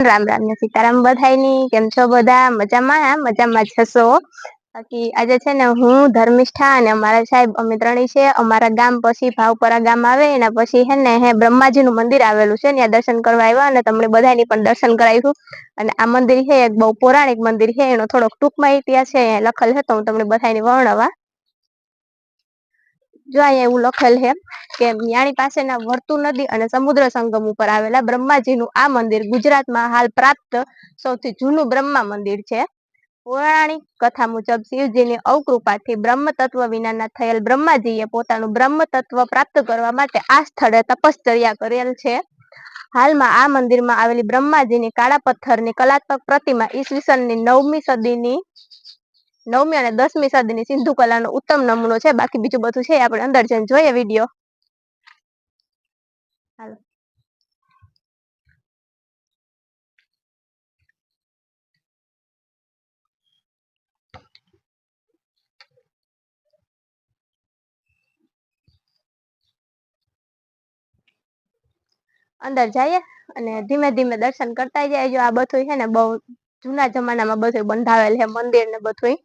રામ રામ ને સીતારામ બધાયની. કેમ છો બધા? મજામાં? મજામાં જશો બાકી આજે છે ને હું ધર્મિષ્ઠા અને અમારા સાહેબ અમે ત્રણેય છે. અમારા ગામ પછી ભાવપરા ગામ આવે, એના પછી હે ને હે બ્રહ્માજી નું મંદિર આવેલું છે ત્યાં દર્શન કરવા આવ્યા અને તમને બધાની પણ દર્શન કરાવ્યું અને આ મંદિર છે, એક બહુ પૌરાણિક મંદિર છે, એનો થોડોક ટૂંકમાં ઇતિહાસ છે લખલ હતો હું તમને બધાની વર્ણવા. જો અહીંયા એવું લખેલ છે કે ન્યાણી પાસેના વર્તુ નદી અને સમુદ્ર સંગમ ઉપર આવેલા બ્રહ્માજીનું આ મંદિર ગુજરાતમાં હાલ પ્રાપ્ત સૌથી જૂનું બ્રહ્મા મંદિર છે. પૌરાણિક કથા મુજબ શિવજીની અવકૃપાથી બ્રહ્મ તત્વ વિનાના થયેલ બ્રહ્માજીએ પોતાનું બ્રહ્મ તત્વ પ્રાપ્ત કરવા માટે આ સ્થળે તપશ્ચર્યા કરેલ છે. હાલમાં આ મંદિરમાં આવેલી બ્રહ્માજીની કાળા પથ્થરની કલાત્મક પ્રતિમા ઈસવીસનની નવમી સદીની નવમી અને દસમી સદીની સિંધુ કલાનો ઉત્તમ નમૂનો છે. બાકી બીજું બધું છે આપણે અંદર જઈને જોઈએ વીડિયો. હાલો. અંદર જઈએ અને ધીમે ધીમે દર્શન કરતા જાય જો આ બધું છે ને બહુ જૂના જમાનામાં બધું બંધાવેલ છે મંદિર ને બધું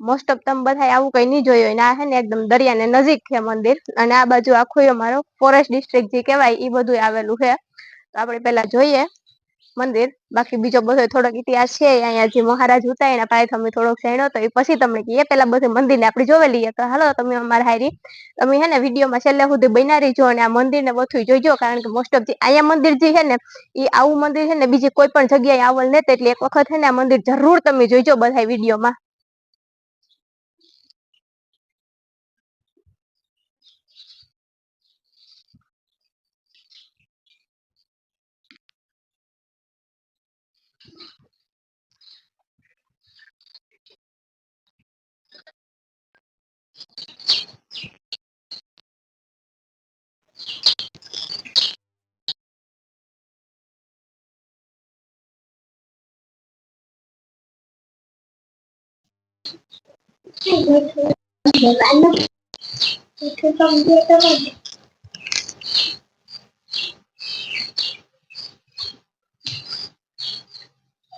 મોસ્ટ ઓફ તમે બધા આવું કઈ નહીં જોયું હોય. આ છે ને એકદમ દરિયાને નજીક છે મંદિર. અને આ બાજુ આખું અમારો ફોરેસ્ટ ડિસ્ટ્રિક્ટ જે કહેવાય એ બધું આવેલું છે તો આપણે પેલા જોઈએ. મંદિર. બાકી બીજો બધો થોડોક ઇતિહાસ છે અહીંયા જે મહારાજ હતા, એના પાસે અમે થોડોક જાણ્યો તો એ પછી તમને કહીએ. પેલા મંદિર મંદિરને આપણે જોવે લઈએ. તો હાલો, તમે અમારા હારી તમે હે ને વિડીયોમાં છેલ્લે સુધી બના રહીજો અને આ મંદિરને બધું જોઈજો કારણ કે મોસ્ટ ઓફ જે અહીંયા મંદિર જે છે ને, એ આવું મંદિર છે ને, બીજી કોઈ પણ જગ્યાએ આવલ નથી. એટલે એક વખત છે ને આ મંદિર જરૂર તમે જોઈજો બધા વિડીયોમાં. 这个图，我完了，这个照。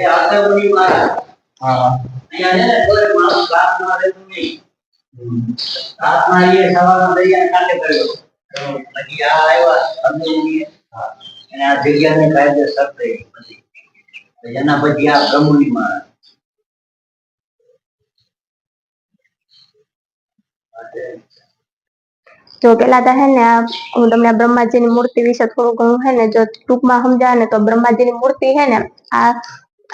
જે આશાપુરી મહારાજ અહીંયા છે ને કોઈ માણસ પ્રાર્થના રહેતું નહીં. પ્રાર્થના એ સવારના દરિયા કાંઠે કર્યો પછી આ આવ્યા અગ્નિમુનિએ અને આ જગ્યાને કાયદેસર થઈ પછી એના પછી આ બ્રહ્મુનિ મહારાજ જો પેલા તો હે ને આ હું તમને આ બ્રહ્માજીની મૂર્તિ વિશે થોડું ઘણું હે ને જો ટૂંકમાં સમજાવે ને તો બ્રહ્માજીની મૂર્તિ હે ને આ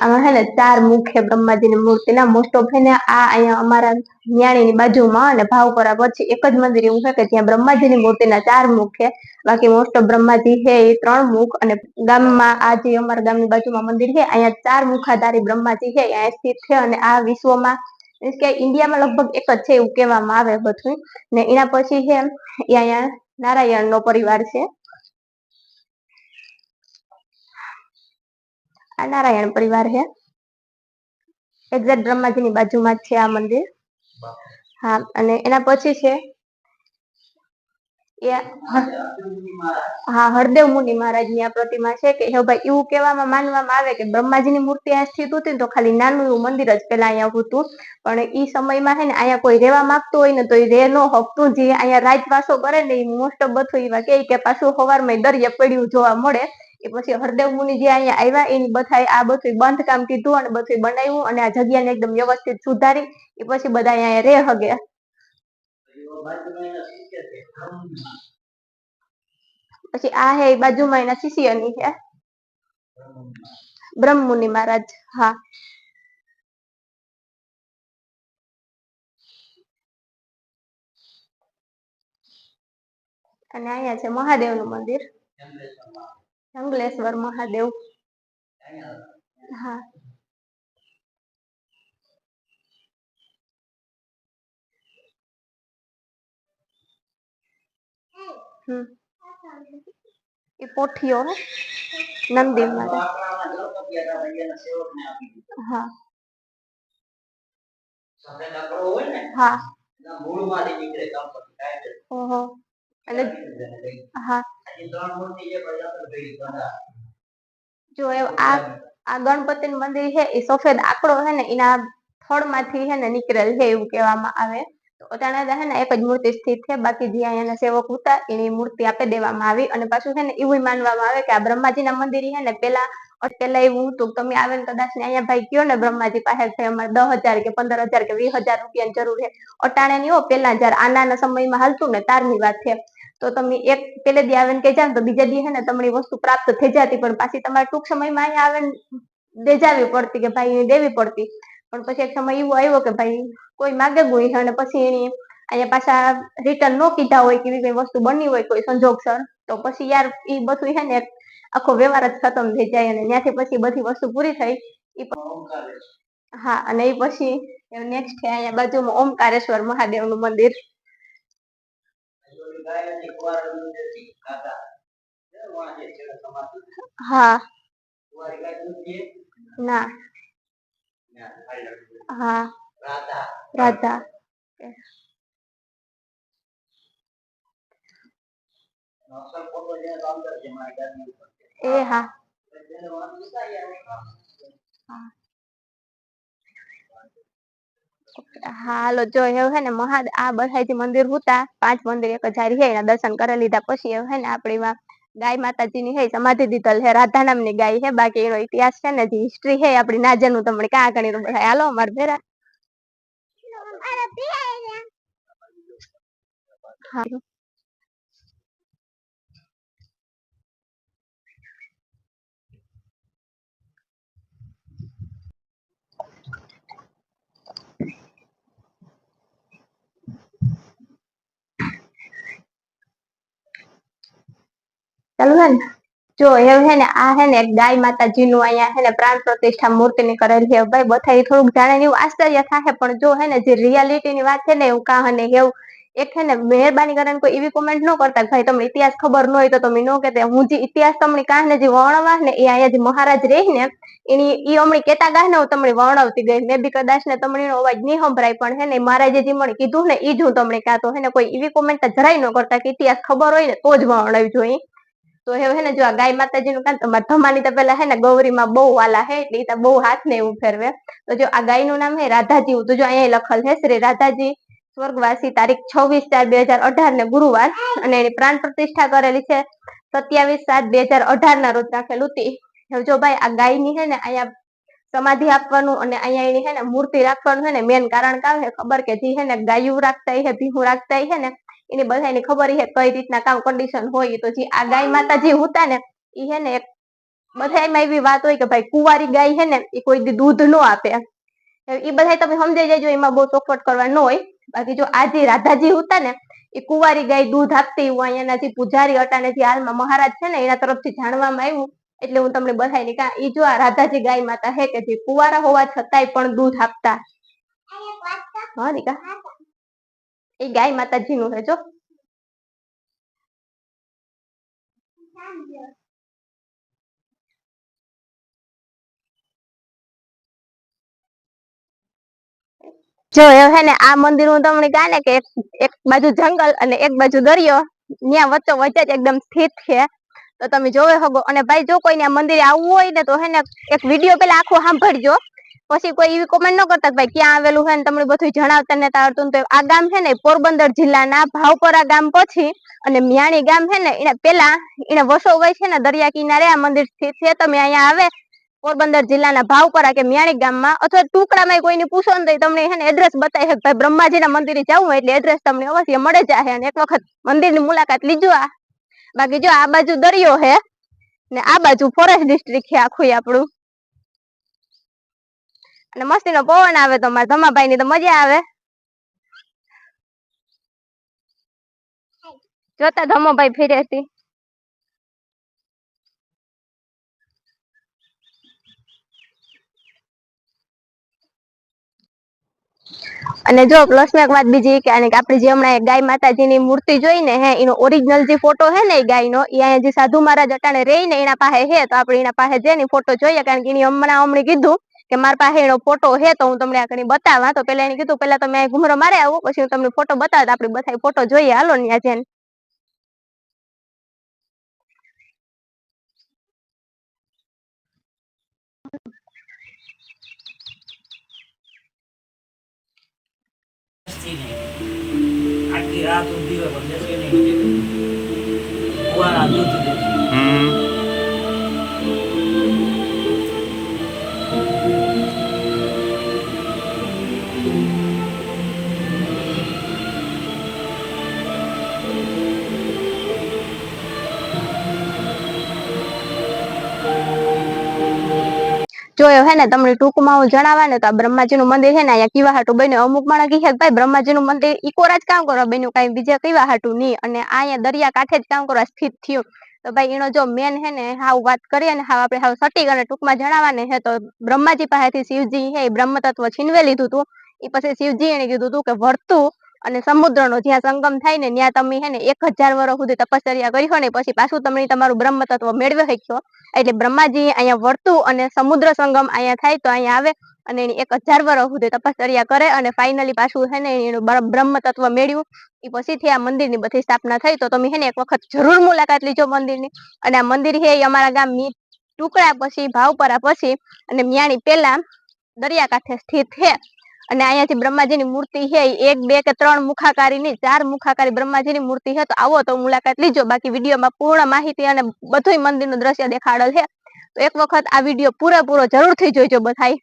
આમાં હે ને ચાર મુખ છે બ્રહ્માજીની મૂર્તિના મોસ્ટ ઓફ છે ને આ અહીંયા અમારા ન્યાણીની બાજુમાં અને ભાવપરા પછી એક જ મંદિર એવું છે કે જ્યાં બ્રહ્માજીની મૂર્તિના ચાર મુખ છે બાકી મોસ્ટ ઓફ બ્રહ્માજી છે એ ત્રણ મુખ અને ગામમાં આ જે અમારા ગામની બાજુમાં મંદિર છે, અહીંયા ચાર મુખાધારી બ્રહ્માજી છે, અહીંયા સ્થિત છે અને આ વિશ્વમાં મીન્સ કે ઇન્ડિયામાં લગભગ એક જ છે એવું કહેવામાં આવે બધું. ને એના પછી છે અહીંયા નારાયણ નો પરિવાર છે. આ નારાયણ પરિવાર છે. એક્ઝેક્ટ બ્રહ્માજીની બાજુમાં છે આ મંદિર. હા, અને એના પછી છે હા, હરદેવ મુનિ મહારાજની આ પ્રતિમા છે કે હે ભાઈ, એવું કહેવામાં માનવામાં આવે કે બ્રહ્માજીની મૂર્તિ અહીંયા સ્થિત હતી તો ખાલી નાનું એવું મંદિર જ પેલા અહીંયા હતું. પણ ઈ સમયમાં હે ને અહીંયા કોઈ રહેવા માંગતું હોય ને તો એ રે નો હકતું જે અહીંયા રાજવાસો કરે ને એ મોસ્ટ ઓફ બધું એવા કે પાછું સવારમાં દરિયે પડ્યું જોવા મળે. એ પછી હરદેવ મુનિ જે અહીંયા આવ્યા, એની બધા આ બધું બાંધકામ કીધું અને બધું બનાવ્યું અને આ જગ્યાને એકદમ વ્યવસ્થિત સુધારી, એ પછી બધા અહીંયા રે હગે. પછી આ હે બાજુમાં એના શિષ્યની છે બ્રહ્મ મુનિ મહારાજ, હા. અને અહીંયા છે મહાદેવનું મંદિર. ચંદ્રેશ્વરમાં જંગલેશ્વર મહાદેવ. હા. હમ. એ પોઠીઓ નંદી દીધું. હા. હા. મૂળમાંથી નીકળે ગણપતિ ઓહો. હા. છે ગંગા. જો આ આ ગણપતિ મંદિર છે, એ સફેદ આંકડો છે ને, એના થડમાંથી છે ને નીકળેલ છે એવું કહેવામાં આવે. અટાણે છે ને, એક જ મૂર્તિ સ્થિત છે, બાકી જે અહીંયાના સેવક હતા, એની મૂર્તિ આપી દેવામાં આવી. અને પાછું છે ને, એવું માનવામાં આવે કે આ બ્રહ્માજીના મંદિર છે ને, પેલા પેલા એવું હતું. તમે આવે ને, કદાચ ને અહીંયા ભાઈ કયો ને, બ્રહ્માજી પાસે કે અમારે દસ હજાર કે પંદર હજાર કે વીસ હજાર રૂપિયાની જરૂર છે. અટાણે ની હો, પેલા જયારે આનાના સમયમાં હાલતું ને, તારની વાત છે. તો તમે એક પેલે દી આવીને કે જાવ તો બીજા દી હે ને તમને વસ્તુ પ્રાપ્ત થઈ જતી પણ પાછી તમારે ટૂંક સમયમાં અહીંયા આવીને દેજાવી પડતી કે ભાઈ દેવી પડતી. પણ પછી એક સમય એવો આવ્યો કે ભાઈ કોઈ માગે ગુઈ અને પછી એની અહીંયા પાછા રિટર્ન નો કીધા હોય કે કઈ વસ્તુ બની હોય કોઈ સંજોગસર તો પછી યાર એ બધું છે ને આખો વ્યવહાર જ ખતમ થઈ જાય અને ત્યાંથી પછી બધી વસ્તુ પૂરી થઈ. છે. હા અને એ પછી નેક્સ્ટ છે અહીંયા બાજુમાં ઓમકારેશ્વર મહાદેવનું મંદિર. ગાય નથી, કુંવારનું નથી, કાકા. છે ને વાં જે છેલ્લે સમાધિ. હા કુંવારી ગાય નથી એ? હા. હા હાલો જો એવું હે ને મહા આ બધા મંદિર હુતા પાંચ મંદિર એક જ હારી હે એના દર્શન કરી લીધા પછી એવું હે ને આપણી માં ગાય માતાજીની હે સમાધિ દીધલ હે રાધા નામની ગાય હે બાકી એનો ઇતિહાસ છે ને જે હિસ્ટ્રી હે આપણી ના જનું તમને કાં ગણી બધા હાલો અમાર ભેરા. હારું. ને, જો એવું હે ને, આ હે ને ગાય માતાજી નું અહીંયા હે ને પ્રાણ પ્રતિષ્ઠા મૂર્તિ ની કરેલ છે. ભાઈ બધા થોડુંક જાણે એવું આશ્ચર્ય થાય પણ જો હે ને જે રિયાલિટી ની વાત છે ને, એવું કાં ને એવું, એક છે ને મહેરબાની કરીને કોઈ એવી કોમેન્ટ ન કરતા ભાઈ, તમને ઇતિહાસ ખબર ન હોય તો તમે ન કહેતા. હું જે ઇતિહાસ તમને કાં ને જે વર્ણવા ને, એ અહીંયા જે મહારાજ રહી ને એની, એ હમણાં કેતા ગાહ ને, હું તમને વર્ણવતી ગઈ. મેં બી કદાચ ને તમને એનો અવાજ નહીં સંભળાય, પણ હે ને મહારાજે જે મને કીધું ને એ જ હું તમને કાં તો, હે ને, કોઈ એવી કોમેન્ટ જરાય ન કરતા કે ઇતિહાસ ખબર હોય ને, તો જ વર્ણવી જોઈએ તો હે ને જો ગાય માતાજી નું કાન તો ધમાની તો પેલા હે ને ગૌરીમાં બહુ વાલા હે, એટલે એ તો બહુ હાથ ને એવું ફેરવે. તો જો આ ગાયનું નામ હે રાધાજી તો જો અહીંયા લખલ હે, શ્રી રાધાજી સ્વર્ગવાસી તારીખ છવ્વીસ ચાર બે હજાર અઢાર ને ગુરુવાર, અને એની પ્રાણ પ્રતિષ્ઠા કરેલી છે સત્યાવીસ સાત બે હજાર અઢાર ના રોજ રાખેલું હતી હવે જો ભાઈ આ ગાયની હે ને અહીંયા સમાધિ આપવાનું અને અહીંયા એની હે ને મૂર્તિ રાખવાનું હે ને મેન કારણ કામ હે ખબર કે જે હે ને ગાયું રાખતા હે, ભીહું રાખતા હે ને એની બધાને ખબર હે કઈ રીતના કામ કન્ડિશન હોય તો જે આ ગાય માતાજી હતા ને એ હે ને એક બધા એમાં એવી વાત હોય કે ભાઈ કુંવારી ગાય હે ને એ કોઈ દૂધ નો આપે. એ બધા તમે સમજાઈ જાય એમાં બહુ ચોખવટ કરવા ન હોય. બાકી જો આ રાધાજી હતા ને એ કુંવારી ગાય દૂધ આપતી, હું અહીંયાના પૂજારી અટાણે જે હાલમાં મહારાજ છે ને, એના તરફથી જાણવામાં આવ્યું. એટલે હું તમને બધાય કા એ જો આ રાધાજી ગાય માતા હે કે જે કુંવારા હોવા છતાંય પણ દૂધ આપતા. હા નિકા એ ગાય માતાજી નું હે જો જો હે ને, આ મંદિર હું તમને કહે ને કે એક એક બાજુ જંગલ અને એક બાજુ દરિયો ત્યાં વચ્ચો વચ્ચે જ એકદમ સ્થિત છે. તો તમે જોવે હગો. અને ભાઈ, જો કોઈને આ મંદિરે આવવું હોય ને, તો હે ને, એક વીડિયો પેલા આખો સાંભળજો. પછી કોઈ એવી કોમેન્ટ ન કરતા ભાઈ ક્યાં આવેલું છે ને તમને બધું જણાવતા ને આવડતું તો આ ગામ છે ને પોરબંદર જિલ્લાના ભાવપરા ગામ પછી અને મિયાણી ગામ છે ને એને પેલા એને વસો વય છે ને દરિયા કિનારે આ મંદિર સ્થિત છે. તમે અહીંયા આવે પોરબંદર જિલ્લાના ભાવપરા કે મિયાણી ગામમાં અથવા ટુકડામાં કોઈને પૂછો ને તમને છે ને એડ્રેસ બતાવી શકે ભાઈ બ્રહ્માજીના મંદિરે જવું હોય એટલે એડ્રેસ તમને અવશ્ય મળે જાહે અને એક વખત મંદિરની મુલાકાત લીજો આ. બાકી જો આ બાજુ દરિયો છે ને આ બાજુ ફોરેસ્ટ ડિસ્ટ્રિક્ટ છે આખું આપણું. અને મસ્તી નો પવન આવે તો મારા ધમાભાઈ ની તો મજા આવે. જોતા ધમાભાઈ હતી. અને જો પ્લસ એક વાત બીજી કે આપણે જે હમણાં ગાય માતાજીની મૂર્તિ જોઈ ને હે, એનો ઓરિજિનલ જે ફોટો હે ને એ ગાયનો એ અહીંયા જે સાધુ મહારાજ અટાણે રહીને એના પાસે હે, તો આપણે એના પાસે જઈને ફોટો જોઈએ, કારણ કે એની હમણાં હમણાં કીધું કે મારા પાસે એનો ફોટો હે તો હું તમને આ કણી બતાવવા તો પેલા એને કીધું પેલા તમે અહીં ઘુમરો મારે આવો પછી હું તમને ફોટો બતાવતા આપણે બધા ફોટો જોઈએ. હાલો ને આજે આખી રાત ઊંઘી હોય પણ નહીં કુવાના દૂધ જોયો હે ને, તમને ટૂંકમાં હું જણાવવા ને તો આ બ્રહ્માજીનું મંદિર છે ને, અહીંયા કીવા બન્યું? અમુક માણસ કહે ભાઈ, બ્રહ્માજીનું મંદિર ઇકોરા જ કામ કરવા બન્યું? કાંઈ બીજા કીવા હાટું નહીં? અને અહીંયા દરિયા કાંઠે જ કામ કરવા સ્થિત થયું. તો ભાઈ, એનો જો મેન હે ને, હાવ વાત કરીએ ને, હાવ આપણે હાવ સટીક અને ટૂંકમાં જણાવવાને હે, તો બ્રહ્માજી પાસેથી શિવજી હે બ્રહ્મ તત્વ છીનવે લીધું હતું એ પછી શિવજી એને કીધું હતું કે, વર્તું અને સમુદ્રનો જ્યાં સંગમ થાય ને ત્યાં તમે હે ને એક હજાર વર્ષ સુધી તપશ્ચર્યા કરી હોય ને પછી પાછું તમે તમારું બ્રહ્મ તત્વ મેળવી શકશો. એટલે બ્રહ્માજી અહીંયા વર્તું અને સમુદ્ર સંગમ અહીંયા થાય તો અહીંયા આવે અને એની એક હજાર વર્ષ સુધી તપશ્ચર્યા કરે અને ફાઇનલી પાછું છે ને એનું બ્રહ્મ તત્વ મેળવ્યું. એ પછીથી આ મંદિરની બધી સ્થાપના થઈ તો તમે હે ને એક વખત જરૂર મુલાકાત લીજો મંદિરની. અને આ મંદિર હે અમારા ગામ ટુકડા પછી ભાવપરા પછી અને મ્યાણી પેલા દરિયાકાંઠે સ્થિત છે અને અહીંયાથી બ્રહ્માજીની મૂર્તિ છે એક, બે કે ત્રણ મુખાકારી ની ચાર મુખાકારી બ્રહ્માજીની મૂર્તિ છે. તો આવો તો મુલાકાત લીજો. બાકી વિડીયોમાં પૂર્ણ માહિતી અને બધુંય મંદિરનું દ્રશ્ય દેખાડેલ છે. તો એક વખત આ વીડિયો પૂરેપૂરો જરૂરથી જોઈજો બધાય.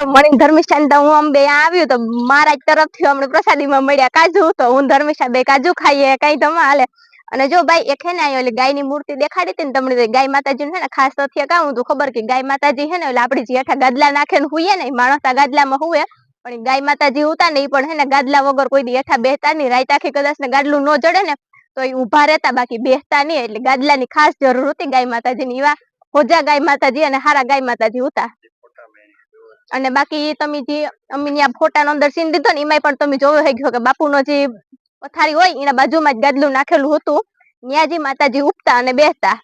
મણી ધર્મિષ્ઠાન તો હું અંબે આવ્યું, તો મહારાજ તરફથી અમને પ્રસાદીમાં મળ્યા કાજુ. તો હું ધર્મિષ્ઠા બે કાજુ ખાઈએ, કઈ ધમા હાલે અને જો ભાઈ એક હે ને ઓલી ગાયની મૂર્તિ દેખાડી હતી ને તમને ગાય માતાજી ને ખાસ તથ્ય કાં હું ખબર કે ગાય માતાજી હે ને એટલે આપણી જે ગાદલા નાખે ને હુઈએ ને માણસ ગાદલામાં હુએ, પણ ગાય માતાજી ઉતા ને એ પણ હે ને ગાદલા વગર કોઈ દી હેઠા બેહતા નહીં રાત આખી કદાચ ને ગાદલું ન જડે ને, તો એ ઊભા રહેતા, બાકી બેહતા નહીં, એટલે ગાદલાની ખાસ જરૂર હતી ગાય માતાજીની, એવા હોજા ગાય માતાજી અને હારા ગાય માતાજી ઉતા અને બાકી તમે જે, અમે ત્યાં ફોટાનો અંદર સીન દીધો ને, એમાંય પણ તમે જોયો ગયો કે બાપુનો જે પથારી હોય એના બાજુમાં જ ગાદલું નાખેલું હતું. ન્યાજી માતાજી ઉપતા અને બેસતા